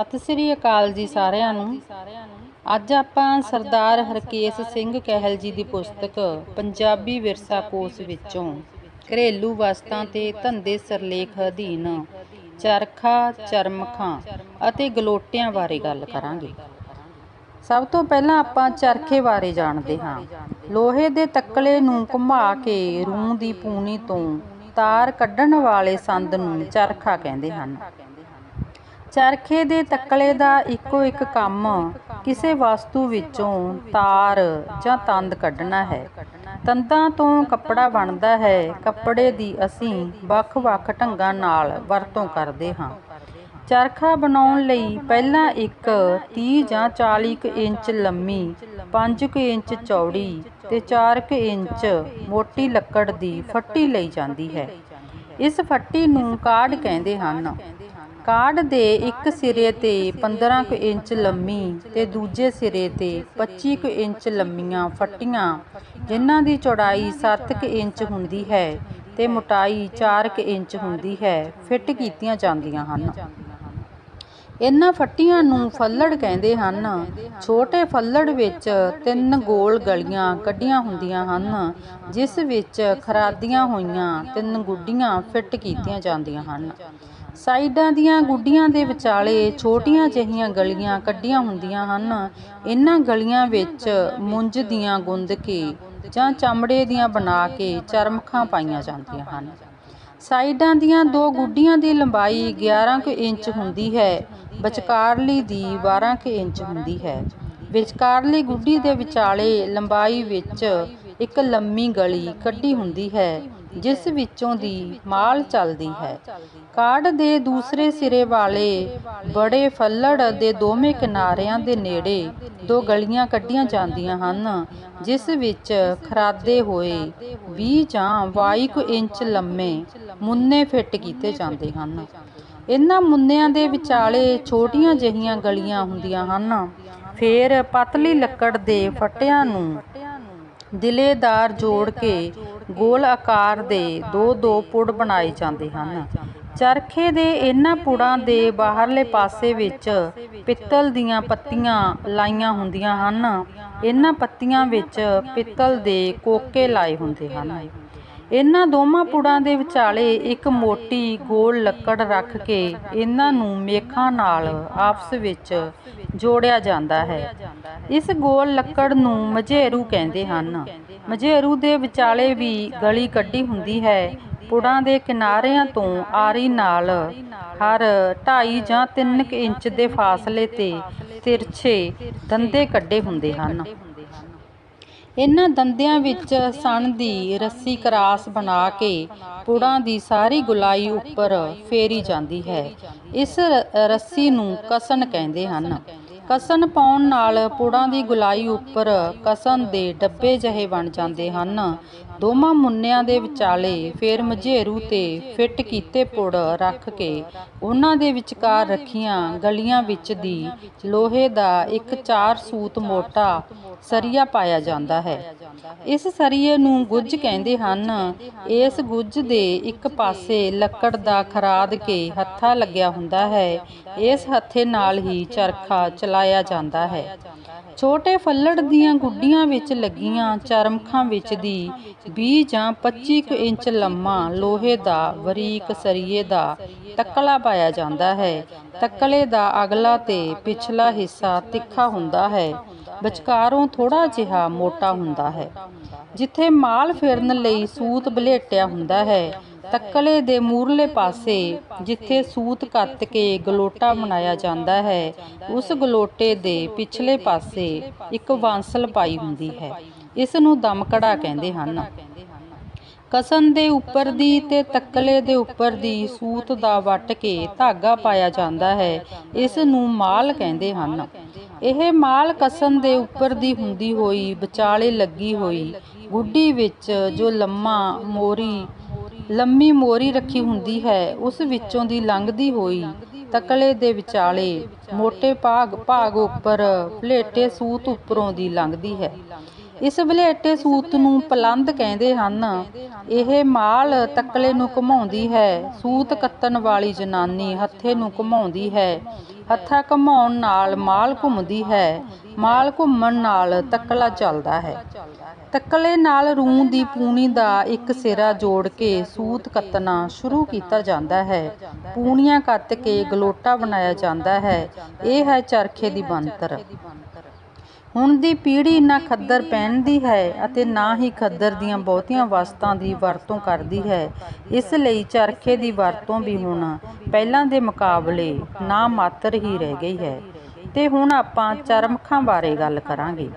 ਸਤਿ ਸ੍ਰੀ ਅਕਾਲ ਜੀ ਸਾਰਿਆਂ ਨੂੰ। ਅੱਜ ਆਪਾਂ ਸਰਦਾਰ ਹਰਕੇਸ਼ ਸਿੰਘ ਕਹਿਲ ਜੀ ਦੀ ਪੁਸਤਕ ਪੰਜਾਬੀ ਵਿਰਸਾ ਕੋਸ਼ ਵਿੱਚੋਂ ਘਰੇਲੂ ਵਸਤਾਂ ਤੇ ਧੰਦੇ ਸਰਲੇਖ ਅਧੀਨ ਚਰਖਾ, ਚਰਮਖਾਂ ਅਤੇ ਗਲੋਟਿਆਂ ਬਾਰੇ ਗੱਲ ਕਰਾਂਗੇ। ਸਭ ਤੋਂ ਪਹਿਲਾਂ ਆਪਾਂ ਚਰਖੇ ਬਾਰੇ ਜਾਣਦੇ ਹਾਂ। ਲੋਹੇ ਦੇ ਤੱਕਲੇ ਨੂੰ ਘੁਮਾ ਕੇ ਰੂੰ ਦੀ ਪੂਣੀ ਤੋਂ ਤਾਰ ਕੱਢਣ ਵਾਲੇ ਸੰਦ ਨੂੰ ਚਰਖਾ ਕਹਿੰਦੇ ਹਨ। ਚਰਖੇ ਦੇ ਤੱਕਲੇ ਦਾ ਇੱਕੋ ਇੱਕ ਕੰਮ, ਕਿਸੇ ਵਸਤੂ ਵਿੱਚੋਂ ਤਾਰ ਜਾਂ ਤੰਦ ਕੱਢਣਾ ਹੈ। ਤੰਦਾਂ ਤੋਂ ਕੱਪੜਾ ਬਣਦਾ ਹੈ। ਕੱਪੜੇ ਦੀ ਅਸੀਂ ਵੱਖ-ਵੱਖ ਢੰਗਾਂ ਨਾਲ ਵਰਤੋਂ ਕਰਦੇ ਹਾਂ। ਚਰਖਾ ਬਣਾਉਣ ਲਈ ਪਹਿਲਾਂ ਇੱਕ 30 ਜਾਂ 40 ਕੁ ਇੰਚ ਲੰਮੀ 5 ਕੁ ਇੰਚ ਚੌੜੀ ਤੇ 4 ਕੁ ਇੰਚ ਮੋਟੀ ਲੱਕੜ ਦੀ ਫੱਟੀ ਲਈ ਜਾਂਦੀ ਹੈ। ਇਸ ਫੱਟੀ ਨੂੰ ਕਾਢ ਕਹਿੰਦੇ ਹਨ। ਕਾਢ ਦੇ ਇੱਕ ਸਿਰੇ ਤੇ 15 ਕੁ ਇੰਚ ਲੰਮੀ ਤੇ ਦੂਜੇ ਸਿਰੇ ਤੇ 25 ਕੁ ਇੰਚ ਲੰਮੀਆਂ ਫੱਟੀਆਂ, ਜਿਨ੍ਹਾਂ ਦੀ ਚੌੜਾਈ 7 ਕੁ ਇੰਚ ਹੁੰਦੀ ਹੈ ਤੇ ਮੋਟਾਈ 4 ਕੁ ਇੰਚ ਹੁੰਦੀ ਹੈ, ਫਿੱਟ ਕੀਤੀਆਂ ਜਾਂਦੀਆਂ ਹਨ। ਇਹਨਾਂ ਫੱਟੀਆਂ ਨੂੰ ਫੱਲੜ ਕਹਿੰਦੇ ਹਨ। ਛੋਟੇ ਫੱਲੜ ਵਿੱਚ ਤਿੰਨ ਗੋਲ ਗਲੀਆਂ ਕੱਢੀਆਂ ਹੁੰਦੀਆਂ ਹਨ, ਜਿਸ ਵਿੱਚ ਖਰਾਦੀਆਂ ਹੋਈਆਂ ਤਿੰਨ ਗੁੱਡੀਆਂ ਫਿੱਟ ਕੀਤੀਆਂ ਜਾਂਦੀਆਂ ਹਨ। ਸਾਈਡਾਂ ਦੀਆਂ ਗੁੱਡੀਆਂ ਦੇ ਵਿਚਾਲੇ ਛੋਟੀਆਂ ਜਿਹੀਆਂ ਗਲੀਆਂ ਕੱਢੀਆਂ ਹੁੰਦੀਆਂ ਹਨ। ਇਹਨਾਂ ਗਲੀਆਂ ਵਿੱਚ ਮੁੰਜ ਦੀਆਂ ਗੁੰਦ ਕੇ ਜਾਂ ਚਮੜੇ ਦੀਆਂ ਬਣਾ ਕੇ ਚਰਮਖਾਂ ਪਾਈਆਂ ਜਾਂਦੀਆਂ ਹਨ। ਸਾਈਡਾਂ ਦੀਆਂ ਦੋ ਗੁੱਡੀਆਂ ਦੀ ਲੰਬਾਈ 11 ਕੁ ਇੰਚ ਹੁੰਦੀ ਹੈ, ਵਿਚਕਾਰਲੀ ਦੀ 12 ਕੁ ਇੰਚ ਹੁੰਦੀ ਹੈ। ਵਿਚਕਾਰਲੀ ਗੁੱਡੀ ਦੇ ਵਿਚਾਲੇ ਲੰਬਾਈ ਵਿੱਚ ਇੱਕ ਲੰਮੀ ਗਲੀ ਕੱਢੀ ਹੁੰਦੀ ਹੈ, ਜਿਸ ਵਿੱਚੋਂ ਦੀ ਮਾਲ ਚੱਲਦੀ ਹੈ। ਕਾਢ ਦੇ ਦੂਸਰੇ ਸਿਰੇ ਵਾਲੇ ਬੜੇ ਫੱਲੜ ਦੇ ਦੋਵੇਂ ਕਿਨਾਰਿਆਂ ਦੇ ਨੇੜੇ ਦੋ ਗਲੀਆਂ ਕੱਢੀਆਂ ਜਾਂਦੀਆਂ ਹਨ, ਜਿਸ ਵਿੱਚ ਖਰਾਦੇ ਹੋਏ 20 ਜਾਂ 22 ਕੁ ਇੰਚ ਲੰਮੇ ਮੁੰਨੇ ਫਿੱਟ ਕੀਤੇ ਜਾਂਦੇ ਹਨ। ਇਹਨਾਂ ਮੁੰਨਿਆਂ ਦੇ ਵਿਚਾਲੇ ਛੋਟੀਆਂ ਜਿਹੀਆਂ ਗਲੀਆਂ ਹੁੰਦੀਆਂ ਹਨ। ਫੇਰ ਪਤਲੀ ਲੱਕੜ ਦੇ ਫੱਟਿਆਂ ਨੂੰ ਦਿਲੇਦਾਰ ਜੋੜ ਕੇ ਗੋਲ ਆਕਾਰ ਦੇ ਦੋ ਦੋ ਪੁੜ ਬਣਾਏ ਜਾਂਦੇ ਹਨ। ਚਰਖੇ ਦੇ ਇਹਨਾਂ ਪੁੜਾਂ ਦੇ ਬਾਹਰਲੇ ਪਾਸੇ ਵਿੱਚ ਪਿੱਤਲ ਦੀਆਂ ਪੱਤੀਆਂ ਲਾਈਆਂ ਹੁੰਦੀਆਂ ਹਨ। ਇਹਨਾਂ ਪੱਤੀਆਂ ਵਿੱਚ ਪਿੱਤਲ ਦੇ ਕੋਕੇ ਲਾਏ ਹੁੰਦੇ ਹਨ। ਇਹਨਾਂ ਦੋਵਾਂ ਪੁੜਾਂ ਦੇ ਵਿਚਾਲੇ ਇੱਕ ਮੋਟੀ ਗੋਲ ਲੱਕੜ ਰੱਖ ਕੇ ਇਹਨਾਂ ਨੂੰ ਮੇਖਾਂ ਨਾਲ ਆਪਸ ਵਿੱਚ ਜੋੜਿਆ ਜਾਂਦਾ ਹੈ। ਇਸ ਗੋਲ ਲੱਕੜ ਨੂੰ ਮਝੇਰੂ ਕਹਿੰਦੇ ਹਨ। ਮਝੇਰੂ ਦੇ ਵਿਚਾਲੇ ਵੀ ਗਲੀ ਕੱਢੀ ਹੁੰਦੀ ਹੈ। ਪੁੜਾਂ ਦੇ ਕਿਨਾਰਿਆਂ ਤੋਂ ਆਰੀ ਨਾਲ ਹਰ 2.5 ਜਾਂ 3 ਇੰਚ ਦੇ ਫਾਸਲੇ ਤੇ ਤਿਰਛੇ ਦੰਦੇ ਕੱਢੇ ਹੁੰਦੇ ਹਨ। ਇਹਨਾਂ ਦੰਦਿਆਂ ਵਿੱਚ ਸਣ ਦੀ ਰੱਸੀ ਕਰਾਸ ਬਣਾ ਕੇ ਪੁੜਾਂ ਦੀ ਸਾਰੀ ਗੁਲਾਈ ਉੱਪਰ ਫੇਰੀ ਜਾਂਦੀ ਹੈ। ਇਸ ਰੱਸੀ ਨੂੰ ਕਸਣ ਕਹਿੰਦੇ ਹਨ। ਕਸਨ ਪਾਉਣ ਨਾਲ ਪੁੜਾਂ ਦੀ ਗੁਲਾਈ ਉੱਪਰ ਕਸਨ ਦੇ ਡੱਬੇ ਜਿਹੇ ਬਣ ਜਾਂਦੇ ਹਨ। ਦੋਵਾਂ ਮੁੰਨਿਆਂ ਦੇ ਵਿਚਾਲੇ ਫੇਰ ਮਝੇਰੂ ਤੇ ਫਿੱਟ ਕੀਤੇ ਪੁੜ ਰੱਖ ਕੇ ਉਹਨਾਂ ਦੇ ਵਿਚਕਾਰ ਰੱਖੀਆਂ ਗਲੀਆਂ ਵਿੱਚ ਦੀ ਲੋਹੇ ਦਾ ਇੱਕ ਚਾਰ ਸੂਤ ਮੋਟਾ ਸਰੀਆ ਪਾਇਆ ਜਾਂਦਾ ਹੈ। ਇਸ ਸਰੀਏ ਨੂੰ ਗੁੱਜ ਕਹਿੰਦੇ ਹਨ। ਇਸ ਗੁੱਜ ਦੇ ਇੱਕ ਪਾਸੇ ਲੱਕੜ ਦਾ ਖਰਾਦ ਕੇ ਹੱਥਾ ਲੱਗਿਆ ਹੁੰਦਾ ਹੈ। ਇਸ ਹੱਥੇ ਨਾਲ ਹੀ ਚਰਖਾ ਚਲਾ ਚਲਾਇਆ ਜਾਂਦਾ ਹੈ। ਛੋਟੇ ਫੱਲੜ ਦੀਆਂ ਗੁੱਡੀਆਂ ਵਿੱਚ ਲੱਗੀਆਂ ਚਰਮਖਾਂ ਵਿੱਚ ਦੀ 20 ਜਾਂ 25 ਇੰਚ ਲੰਮਾ ਲੋਹੇ ਦਾ ਬਰੀਕ ਸਰੀਏ ਦਾ ਤੱਕਲਾ ਪਾਇਆ ਜਾਂਦਾ ਹੈ। ਤੱਕਲੇ ਦਾ ਅਗਲਾ ਤੇ ਪਿਛਲਾ ਹਿੱਸਾ ਤਿੱਖਾ ਹੁੰਦਾ ਹੈ। ਵਿਚਕਾਰੋਂ ਥੋੜਾ ਜਿਹਾ ਮੋਟਾ ਹੁੰਦਾ ਹੈ। ਜਿੱਥੇ ਮਾਲ ਫੇਰਨ ਲਈ ਸੂਤ ਬਲੇਟਿਆ ਹੁੰਦਾ ਹੈ ਤੱਕਲੇ ਦੇ ਮੂਰਲੇ ਪਾਸੇ, ਜਿੱਥੇ ਸੂਤ ਕੱਤ ਕੇ ਗਲੋਟਾ ਬਣਾਇਆ ਜਾਂਦਾ ਹੈ, ਉਸ ਗਲੋਟੇ ਦੇ ਪਿਛਲੇ ਪਾਸੇ ਇੱਕ ਵਾਂਸਲ ਪਾਈ ਹੁੰਦੀ ਹੈ। ਇਸ ਨੂੰ ਦਮਕੜਾ ਕਹਿੰਦੇ ਹਨ। ਕਸਨ ਦੇ ਉੱਪਰ ਦੀ ਤੇ ਤੱਕਲੇ ਦੇ ਉੱਪਰ ਦੀ ਸੂਤ ਦਾ ਵੱਟ ਕੇ ਧਾਗਾ ਪਾਇਆ ਜਾਂਦਾ ਹੈ ਇਸ ਨੂੰ ਮਾਲ ਕਹਿੰਦੇ ਹਨ। ਇਹ ਮਾਲ ਕਸਨ ਦੇ ਉੱਪਰ ਦੀ ਹੁੰਦੀ ਹੋਈ ਵਿਚਾਲੇ ਲੱਗੀ ਹੋਈ ਗੁੱਡੀ ਵਿੱਚ ਜੋ ਲੰਮਾ ਮੋਰੀ ਲੰਮੀ ਮੋਰੀ ਰੱਖੀ ਹੁੰਦੀ ਹੈ, ਉਸ ਵਿੱਚੋਂ ਦੀ ਲੰਘਦੀ ਹੋਈ ਤਕਲੇ ਦੇ ਵਿਚਾਲੇ ਮੋਟੇ ਭਾਗ ਭਾਗ ਉੱਪਰ ਭਲੇਟੇ ਸੂਤ ਉੱਪਰੋਂ ਦੀ ਲੰਘਦੀ ਹੈ। ਇਸ ਬਲੇਟੇ ਸੂਤ ਨੂੰ ਪਲੰਦ ਕਹਿੰਦੇ ਹਨ। ਇਹ ਮਾਲ ਤਕਲੇ ਨੂੰ ਘੁਮਾਉਂਦੀ ਹੈ, ਸੂਤ ਕੱਤਣ ਵਾਲੀ ਜਨਾਨੀ ਹੱਥੇ ਨੂੰ ਘੁਮਾਉਂਦੀ ਹੈ, ਹੱਥਾ ਘੁਮਾਉਣ ਨਾਲ ਮਾਲ ਘੁੰਮਦੀ ਹੈ। ਮਾਲ ਘੁੰਮਣ ਨਾਲ ਤਕਲਾ ਚੱਲਦਾ ਹੈ। ਤਕਲੇ ਨਾਲ ਰੂੰ ਦੀ ਪੂਣੀ ਦਾ ਇੱਕ ਸਿਰਾ ਜੋੜ ਕੇ ਸੂਤ ਕੱਤਣਾ ਸ਼ੁਰੂ ਕੀਤਾ ਜਾਂਦਾ ਹੈ। ਪੂਣੀਆਂ ਕੱਤ ਕੇ ਗਲੋਟਾ ਬਣਾਇਆ ਜਾਂਦਾ ਹੈ। ਇਹ ਹੈ ਚਰਖੇ ਦੀ ਬਣਤਰ। ਹੁਣ ਦੀ ਪੀੜ੍ਹੀ ਨਾ ਖੱਦਰ ਪਹਿਨਦੀ ਹੈ ਅਤੇ ਨਾ ਹੀ ਖੱਦਰ ਦੀਆਂ ਬਹੁਤੀਆਂ ਵਸਤਾਂ ਦੀ ਵਰਤੋਂ ਕਰਦੀ ਹੈ। ਇਸ ਲਈ ਚਰਖੇ ਦੀ ਵਰਤੋਂ ਵੀ ਹੁਣ ਪਹਿਲਾਂ ਦੇ ਮੁਕਾਬਲੇ ਨਾ ਮਾਤਰ ਹੀ ਰਹਿ ਗਈ ਹੈ। ਤੇ ਹੁਣ ਆਪਾਂ ਚਰਮਖਾਂ ਬਾਰੇ ਗੱਲ ਕਰਾਂਗੇ।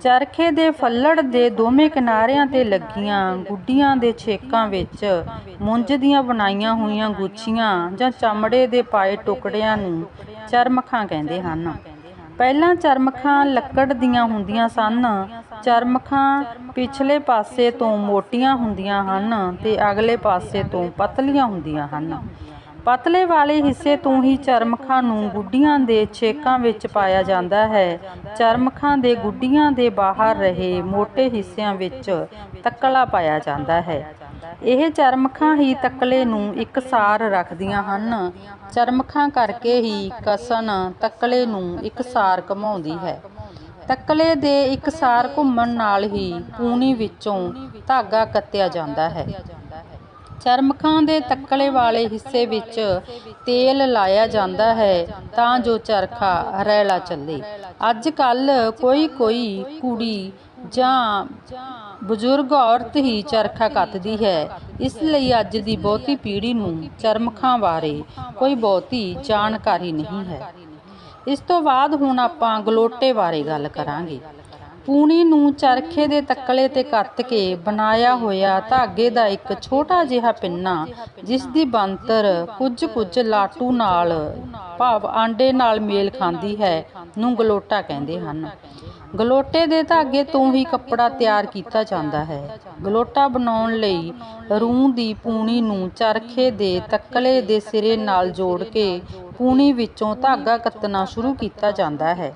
ਚਰਖੇ ਦੇ ਫੱਲੜ ਦੇ ਦੋਵੇਂ ਕਿਨਾਰਿਆਂ ਤੇ ਲੱਗੀਆਂ ਗੁੱਡੀਆਂ ਦੇ ਛੇਕਾਂ ਵਿੱਚ ਮੁੰਜ ਦੀਆਂ ਬਣਾਈਆਂ ਹੋਈਆਂ ਗੁੱਛੀਆਂ ਜਾਂ ਚਮੜੇ ਦੇ ਪਾਏ ਟੁਕੜਿਆਂ ਨੂੰ ਚਰਮਖਾਂ ਕਹਿੰਦੇ ਹਨ। ਪਹਿਲਾਂ ਚਰਮਖਾਂ ਲੱਕੜ ਦੀਆਂ ਹੁੰਦੀਆਂ ਸਨ। ਚਰਮਖਾਂ ਪਿਛਲੇ ਪਾਸੇ ਤੋਂ ਮੋਟੀਆਂ ਹੁੰਦੀਆਂ ਹਨ ਤੇ ਅਗਲੇ ਪਾਸੇ ਤੋਂ ਪਤਲੀਆਂ ਹੁੰਦੀਆਂ ਹਨ। ਪਤਲੇ ਵਾਲੇ ਹਿੱਸੇ ਤੋਂ ਹੀ ਚਰਮਖਾਂ ਨੂੰ ਗੁੱਡੀਆਂ ਦੇ ਛੇਕਾਂ ਵਿੱਚ ਪਾਇਆ ਜਾਂਦਾ ਹੈ। ਚਰਮਖਾਂ ਦੇ ਗੁੱਡੀਆਂ ਦੇ ਬਾਹਰ ਰਹੇ ਮੋٹے ਹਿੱਸਿਆਂ ਵਿੱਚ ਤੱਕਲਾ ਪਾਇਆ ਜਾਂਦਾ ਹੈ। ਇਹ ਚਰਮਖਾਂ ਹੀ ਤੱਕਲੇ ਨੂੰ ਇਕਸਾਰ ਰੱਖਦੀਆਂ ਹਨ। ਚਰਮਖਾਂ ਕਰਕੇ ਹੀ ਕਸਨ ਤੱਕਲੇ ਨੂੰ ਇਕਸਾਰ ਘਮਾਉਂਦੀ ਹੈ। ਤੱਕਲੇ ਦੇ ਇਕਸਾਰ ਘੁੰਮਣ ਨਾਲ ਹੀ ਪੂਣੀ ਵਿੱਚੋਂ ਧਾਗਾ ਕੱਤਿਆ ਜਾਂਦਾ ਹੈ। ਚਰਮਖਾਂ ਦੇ ਤੱਕਲੇ ਵਾਲੇ ਹਿੱਸੇ ਵਿੱਚ ਤੇਲ ਲਾਇਆ ਜਾਂਦਾ ਹੈ ਤਾਂ ਜੋ ਚਰਖਾ ਰੈਲਾ ਚੱਲੇ। ਅੱਜ ਕੱਲ ਕੋਈ ਕੋਈ ਕੁੜੀ ਜਾਂ ਬਜ਼ੁਰਗ ਔਰਤ ਹੀ ਚਰਖਾ ਕੱਤਦੀ ਹੈ। ਇਸ ਲਈ ਅੱਜ ਦੀ ਬਹੁਤੀ ਪੀੜ੍ਹੀ ਨੂੰ ਚਰਮਖਾਂ ਬਾਰੇ ਕੋਈ ਬਹੁਤੀ ਜਾਣਕਾਰੀ ਨਹੀਂ ਹੈ। ਇਸ ਤੋਂ ਬਾਅਦ ਹੁਣ ਆਪਾਂ ਗਲੋਟੇ ਬਾਰੇ ਗੱਲ ਕਰਾਂਗੇ। ਪੂਣੀ ਨੂੰ ਚਰਖੇ ਦੇ ਤੱਕਲੇ ਤੇ ਕੱਤ ਕੇ ਬਣਾਇਆ ਹੋਇਆ ਧਾਗੇ ਦਾ ਇੱਕ ਛੋਟਾ ਜਿਹਾ ਪਿੰਨਾ ਜਿਸ ਦੀ ਬਣਤਰ ਕੁਝ ਕੁਝ ਲਾਟੂ ਨਾਲ, ਭਾਵ ਆਂਡੇ ਨਾਲ ਮੇਲ ਖਾਂਦੀ ਹੈ, ਨੂੰ ਗਲੋਟਾ ਕਹਿੰਦੇ ਹਨ। ਗਲੋਟੇ ਦੇ ਧਾਗੇ ਤੋਂ ਹੀ ਕੱਪੜਾ ਤਿਆਰ ਕੀਤਾ ਜਾਂਦਾ ਹੈ। ਗਲੋਟਾ ਬਣਾਉਣ ਲਈ ਰੂੰ ਦੀ ਪੂਣੀ ਨੂੰ ਚਰਖੇ ਦੇ ਤੱਕਲੇ ਦੇ ਸਿਰੇ ਨਾਲ ਜੋੜ ਕੇ ਪੂਣੀ ਵਿੱਚੋਂ ਧਾਗਾ ਕੱਤਣਾ ਸ਼ੁਰੂ ਕੀਤਾ ਜਾਂਦਾ ਹੈ।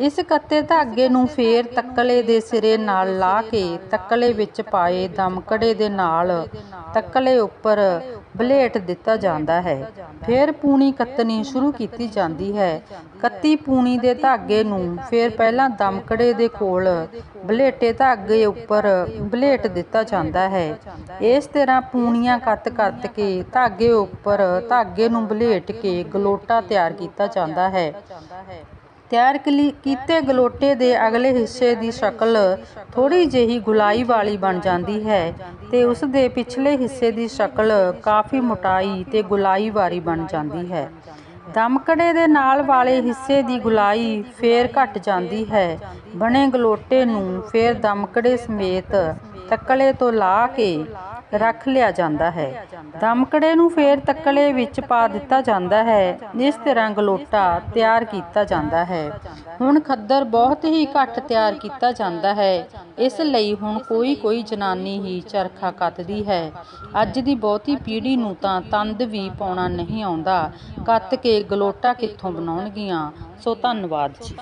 ਇਸ ਕੱਤੇ ਧਾਗੇ ਨੂੰ ਫੇਰ ਤੱਕਲੇ ਦੇ ਸਿਰੇ ਨਾਲ ਲਾ ਕੇ ਤੱਕਲੇ ਵਿੱਚ ਪਾਏ ਦਮਕੜੇ ਦੇ ਨਾਲ ਤੱਕਲੇ ਉੱਪਰ ਬਲੇਟ ਦਿੱਤਾ ਜਾਂਦਾ ਹੈ। ਫਿਰ ਪੂਣੀ ਕੱਤਣੀ ਸ਼ੁਰੂ ਕੀਤੀ ਜਾਂਦੀ ਹੈ। ਕੱਤੀ ਪੂਣੀ ਦੇ ਧਾਗੇ ਨੂੰ ਫਿਰ ਪਹਿਲਾਂ ਦਮਕੜੇ ਦੇ ਕੋਲ ਬਲੇਟੇ ਧਾਗੇ ਉੱਪਰ ਬਲੇਟ ਦਿੱਤਾ ਜਾਂਦਾ ਹੈ। ਇਸ ਤਰ੍ਹਾਂ ਪੂਣੀਆਂ ਕੱਤ ਕੱਤ ਕੇ ਧਾਗੇ ਉੱਪਰ ਧਾਗੇ ਨੂੰ ਬਲੇਟ ਕੇ ਗਲੋਟਾ ਤਿਆਰ ਕੀਤਾ ਜਾਂਦਾ ਹੈ। ਤਿਆਰ ਕਲੀ- ਕੀਤੇ ਗਲੋਟੇ ਦੇ ਅਗਲੇ ਹਿੱਸੇ ਦੀ ਸ਼ਕਲ ਥੋੜ੍ਹੀ ਜਿਹੀ ਗੁਲਾਈ ਵਾਲੀ ਬਣ ਜਾਂਦੀ ਹੈ ਤੇ ਉਸ ਦੇ ਪਿਛਲੇ ਹਿੱਸੇ ਦੀ ਸ਼ਕਲ ਕਾਫੀ ਮੋਟਾਈ ਤੇ ਗੁਲਾਈ ਵਾਲੀ ਬਣ ਜਾਂਦੀ ਹੈ। ਦਮਕੜੇ ਦੇ ਨਾਲ ਵਾਲੇ ਹਿੱਸੇ ਦੀ ਗੁਲਾਈ ਫੇਰ ਘਟ ਜਾਂਦੀ ਹੈ। ਬਣੇ ਗਲੋਟੇ ਨੂੰ ਫੇਰ ਦਮਕੜੇ ਸਮੇਤ ਤੱਕਲੇ ਤੋਂ ਲਾ ਕੇ ਰੱਖ ਲਿਆ ਜਾਂਦਾ ਹੈ। ਦਮਕੜੇ ਨੂੰ ਫੇਰ ਤੱਕਲੇ ਵਿੱਚ ਪਾ ਦਿੱਤਾ ਜਾਂਦਾ ਹੈ ਇਸ ਤਰ੍ਹਾਂ ਗਲੋਟਾ ਤਿਆਰ ਕੀਤਾ ਜਾਂਦਾ ਹੈ। ਹੁਣ ਖੱਦਰ ਬਹੁਤ ਹੀ ਘੱਟ ਤਿਆਰ ਕੀਤਾ ਜਾਂਦਾ ਹੈ। ਇਸ ਲਈ ਹੁਣ ਕੋਈ ਕੋਈ ਜਨਾਨੀ ਹੀ ਚਰਖਾ ਕੱਤਦੀ ਹੈ। ਅੱਜ ਦੀ ਬਹੁਤੀ ਪੀੜ੍ਹੀ ਨੂੰ ਤਾਂ ਤੰਦ ਵੀ ਪਾਉਣਾ ਨਹੀਂ ਆਉਂਦਾ। ਕੱਤ ਕੇ ਗਲੋਟਾ ਕਿੱਥੋਂ ਬਣਾਉਣਗੀਆਂ? ਸੋ ਧੰਨਵਾਦ ਜੀ।